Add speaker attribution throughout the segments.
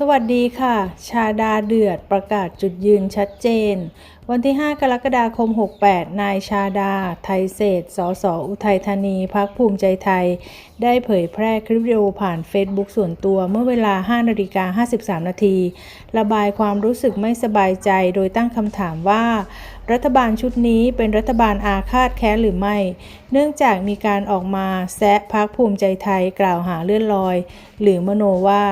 Speaker 1: สวัสดีค่ะ ชาดาเดือดประกาศจุดยืนชัดเจน วันที่ 5 กรกฎาคม 68 นายชาดา ไทยเศรษฐ์สสอุทัยธานีพักภูมิใจไทย ได้เผยแพร่คลิปวิดีโอผ่าน Facebook ส่วนตัวเมื่อเวลา 5 นาฬิกา 53 นาที ระบายความรู้สึกไม่สบายใจโดยตั้งคำถามว่า รัฐบาลชุดนี้เป็นรัฐบาลอาฆาตแค้นหรือไม่ เนื่องจากมีการออกมาแซะพักภูมิใจไทยกล่าวหาเลื่อนลอย หรือมโนว่า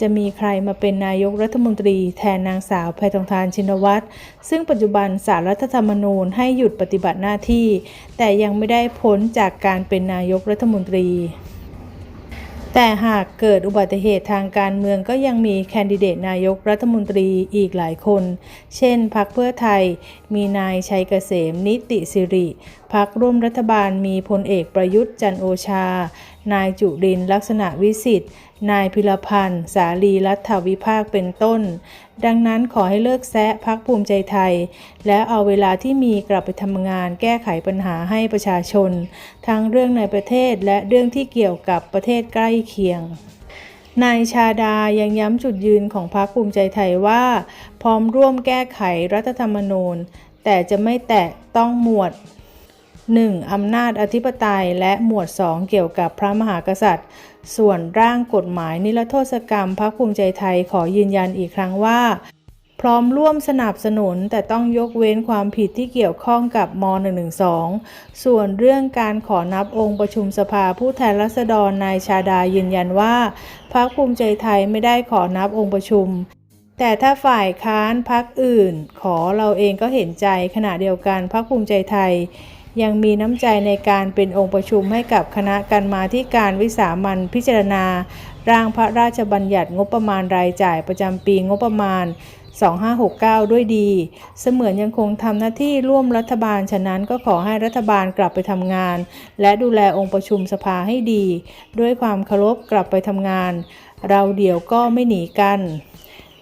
Speaker 1: จะมีใครมาเป็นนายกรัฐมนตรีแทนนางสาวแพทองทานชินวัตร ซึ่งปัจจุบันสารรัฐธรรมนูญให้หยุดปฏิบัติหน้าที่ แต่ยังไม่ได้พ้นจากการเป็นนายกรัฐมนตรี แต่หากเกิดอุบัติเหตุทางการเมืองก็ยังมีแคนดิเดตนายกรัฐมนตรีอีกหลายคน เช่นพักเพื่อไทย มีนายชัยเกษมนิติสิริพักร่วมรัฐบาลมีพลเอกประยุทธ์จันโอชา นายจุรินลักษณะวิสิทธิ์ นายพิรพันธ์ สาลีรัฐวิภาคเป็นต้น ดังนั้นขอให้เลิกแซะพักภูมิใจไทย และเอาเวลาที่มีกลับไปทำงานแก้ไขปัญหาให้ประชาชน ทั้งเรื่องในประเทศและเรื่องที่เกี่ยวกับประเทศใกล้เคียงนายชาดายังย้ำจุดยืนของพรรคภูมิใจไทยว่า พร้อมร่วมแก้ไขรัฐธรรมนูญ แต่จะไม่แตะต้องหมวด 1. อำนาจอธิปไตยและหมวด 2 เกี่ยวกับพระมหากษัตริย์ ส่วนร่างกฎหมายนิรโทษกรรมพรรคภูมิใจไทยขอยืนยันอีกครั้งว่า พร้อมร่วมสนับสนุนแต่ต้องยกเว้นความผิดที่เกี่ยวข้องกับม .112 ส่วนเรื่องการขอนับองค์ประชุมสภาผู้แทนราษฎรนายชาดายืนยันว่าพรรคภูมิใจไทยไม่ได้ขอนับองค์ประชุมแต่ถ้าฝ่ายค้านพักอื่น ขอเราเองก็เห็นใจขณะเดียวกันพรรคภูมิใจไทย ยังมีน้ำใจในการเป็นองค์ประชุมให้กับคณะการมาที่การวิสามันพิจารณา ร่างพระราชบัญญัติงบประมาณรายจ่ายประจำปีงบประมาณ 2569 ด้วยดี เสมือนยังคงทำหน้าที่ร่วมรัฐบาล ฉะนั้นก็ขอให้รัฐบาลกลับไปทำงาน และดูแลองค์ประชุมสภาให้ดี ด้วยความเคารพกลับไปทำงาน เราเดี๋ยวก็ไม่หนีกัน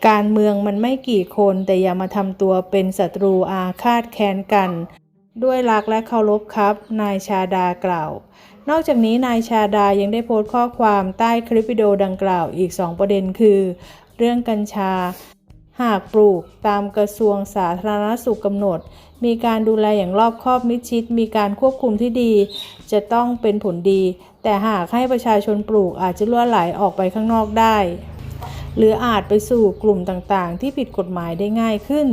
Speaker 1: การเมืองมันไม่กี่คนแต่อย่ามาทำตัวเป็นศัตรูอาฆาตแค้นกัน ด้วยรักและเคารพครับ นายชาดากล่าว นอกจากนี้นายชาดายังได้โพสต์ข้อความใต้คลิปวิดีโอดังกล่าวอีก 2 ประเด็นคือ เรื่องกัญชา หากปลูกตามกระทรวงสาธารณสุขกำหนด มีการดูแลอย่างรอบคอบมิดชิด มีการควบคุมที่ดี จะต้องเป็นผลดี แต่หากให้ประชาชนปลูกอาจจะล่วไหลออกไปข้างนอกได้ หรืออาจไปสู่กลุ่มต่างๆ ที่ผิดกฎหมายได้ง่ายขึ้น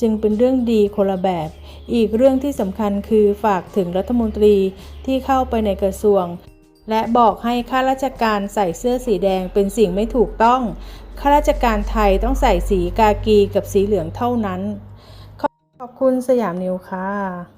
Speaker 1: จึงเป็นเรื่องดีคนละแบบ อีกเรื่องที่สำคัญคือฝากถึงรัฐมนตรีที่เข้าไปในกระทรวง และบอกให้ข้าราชการใส่เสื้อสีแดงเป็นสิ่งไม่ถูกต้องข้าราชการไทยต้องใส่สีกากีกับสีเหลืองเท่านั้น ขอบขอบคุณสยามนิวค่ะ